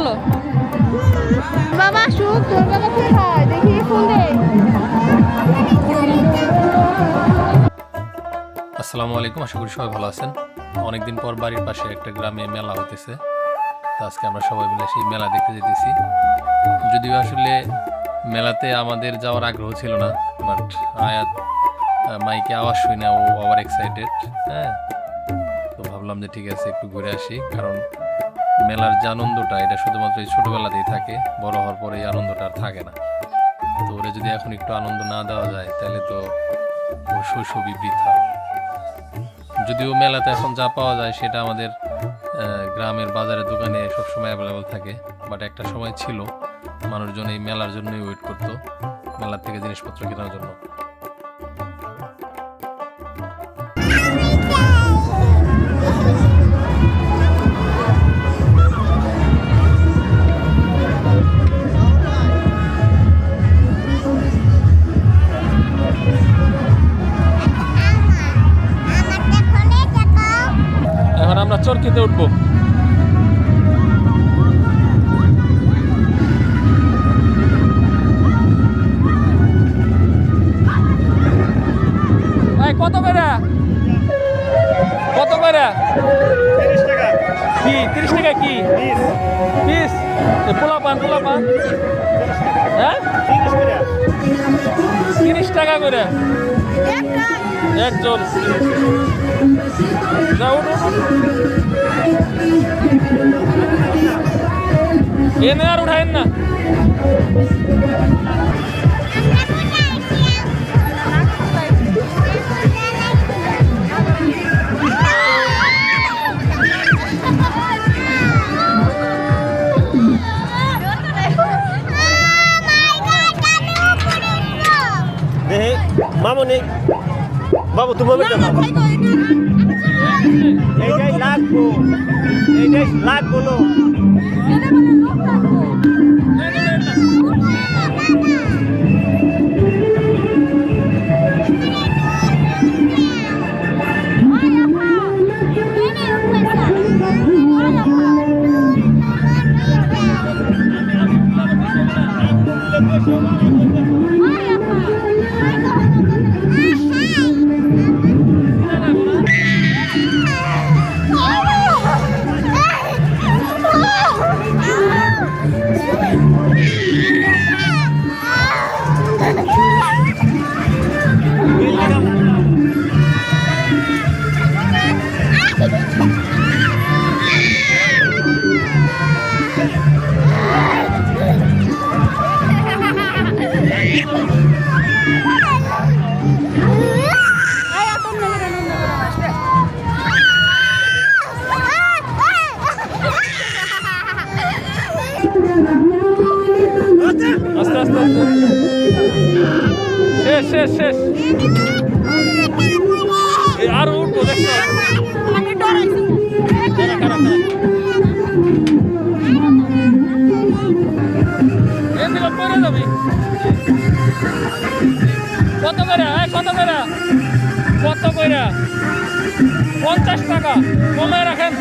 চলো। বাবা সুখ তোর বাবা কোথায় দেখি ফোন দে আসসালামু আলাইকুম, আশা করি সবাই ভালো আছেন। অনেকদিন পর বাড়ির পাশে একটা গ্রামে মেলা হইতেছে। তো আজকে আমরা সবাই মিলে সেই মেলা দেখতে যেতেছি যদিও আসলে মেলাতে আমাদের যাওয়ার আগ্রহ ছিল না বাট আয়াত মাইকে আওয়াজ শুই না, ও ওভার এক্সাইটেড হ্যাঁ? তো ভাবলাম যে ঠিক আছে, একটু ঘুরে আসি, কারণ মেলার যে আনন্দটা, এটা শুধুমাত্র এই ছোটোবেলাতেই থাকে, বড় হওয়ার পরে এই আনন্দটা আর থাকে না। তো ওরে যদি এখন একটু আনন্দ না দেওয়া যায়, তাহলে তো ওর শৈশবই বৃথা। যদিও মেলাতে এখন যা পাওয়া যায়, সেটা আমাদের গ্রামের বাজারের দোকানে সবসময় অ্যাভেলেবল থাকে বাট একটা সময় ছিল, মানুষজন এই মেলার জন্যই ওয়েট করতো, মেলার থেকে জিনিসপত্র কেনার জন্য। চরকিতে উঠবো। কত করে? কত করে? কি তিরিশ টাকা কি? পিস। পোলা পান পোলা পান। হ্যাঁ? তিরিশ টাকা করে। একজন যা উঠ উঠ, উঠ। এনে আর উঠাইন না মামনি বাবু তুমি এইটাই লাগবো। এইটাই লাগবো লো। আস্তে আস্তে আস্তে। শেষ শেষ শেষ। আরও উঠবো দিকে কত করে? কত করে? কত করে? পঞ্চাশ টাকা। কমে রাখেন।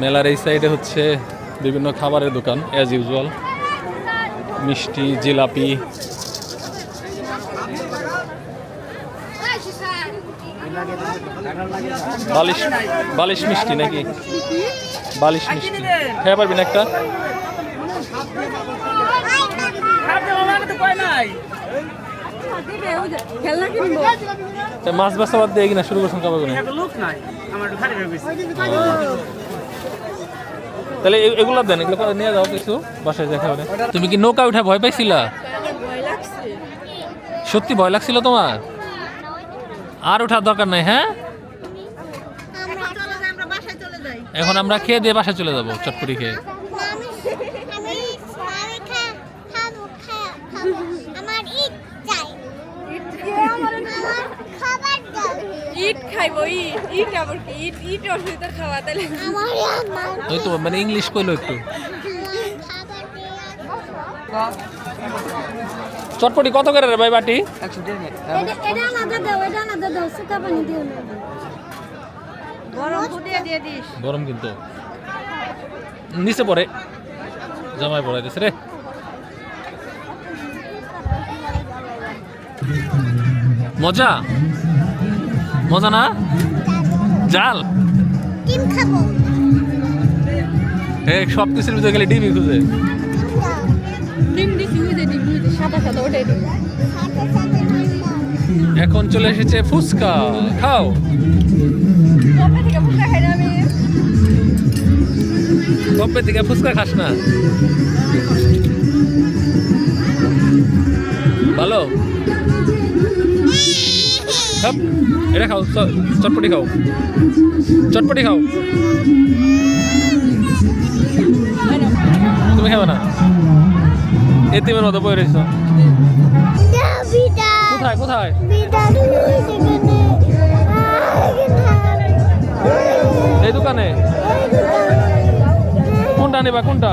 মেলার এই সাইডে হচ্ছে বিভিন্ন খাবারের দোকান অ্যাজ ইউজুয়াল মিষ্টি জিলাপি বালিশ বালিশ মিষ্টি নাকি? বালিশ মিষ্টি। খেয়ে পারবি না একটা? মাছ বাসা বাদ দিয়ে কিনা শুরু করছেন কবে করে লোক নাই আমার একটু খালি গেছে তাহলে এগুলো দেন, এগুলো নিয়ে যাও কিছু, বাসায় দেখা তুমি কি নৌকা উঠে ভয় পাইছিলা? সত্যি ভয় লাগছিল তোমার? আর ওঠার দরকার নাই হ্যাঁ? এখন আমরা খেয়ে দিয়ে বাসায় চলে যাব চটপটি খেয়ে। মানে ইংলিশ কইলো একটু। চটপটি কত করে রে ভাই বাটি? গরম কিন্তু। নিচে পড়ে। জামাই পড়ে দিছে রে। মজা? মজা না? জাল? এ সব কিছুর ভিতরে গেলে ডিমই খুঁজে? সাদা সাদা ওটাই এখন চলে এসেছে ফুচকা খাও। কবে থেকে ফুচকা খাস না? ভালো? এটা খাও চটপটি খাও। চটপটি খাও। তুমি খাবে না? এতিমের মতো বই রয়েছ। কোথায় কোথায়? এই দোকানে? কোনটা নেবা কোনটা?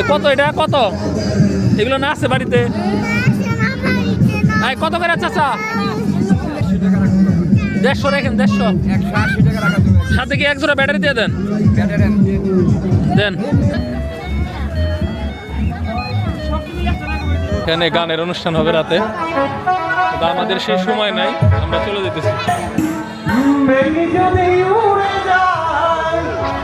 এ কত এটা? কত? এগুলো না আছে বাড়িতে? আয় কত করে চাচা? দেড়শো রেখেন দেড়শো। সাথে কি এক জোড়া ব্যাটারি দিয়ে দেন। দেন। এখানে গানের অনুষ্ঠান হবে রাতে। আমাদের সেই সময় নাই আমরা চলে যেতেছি।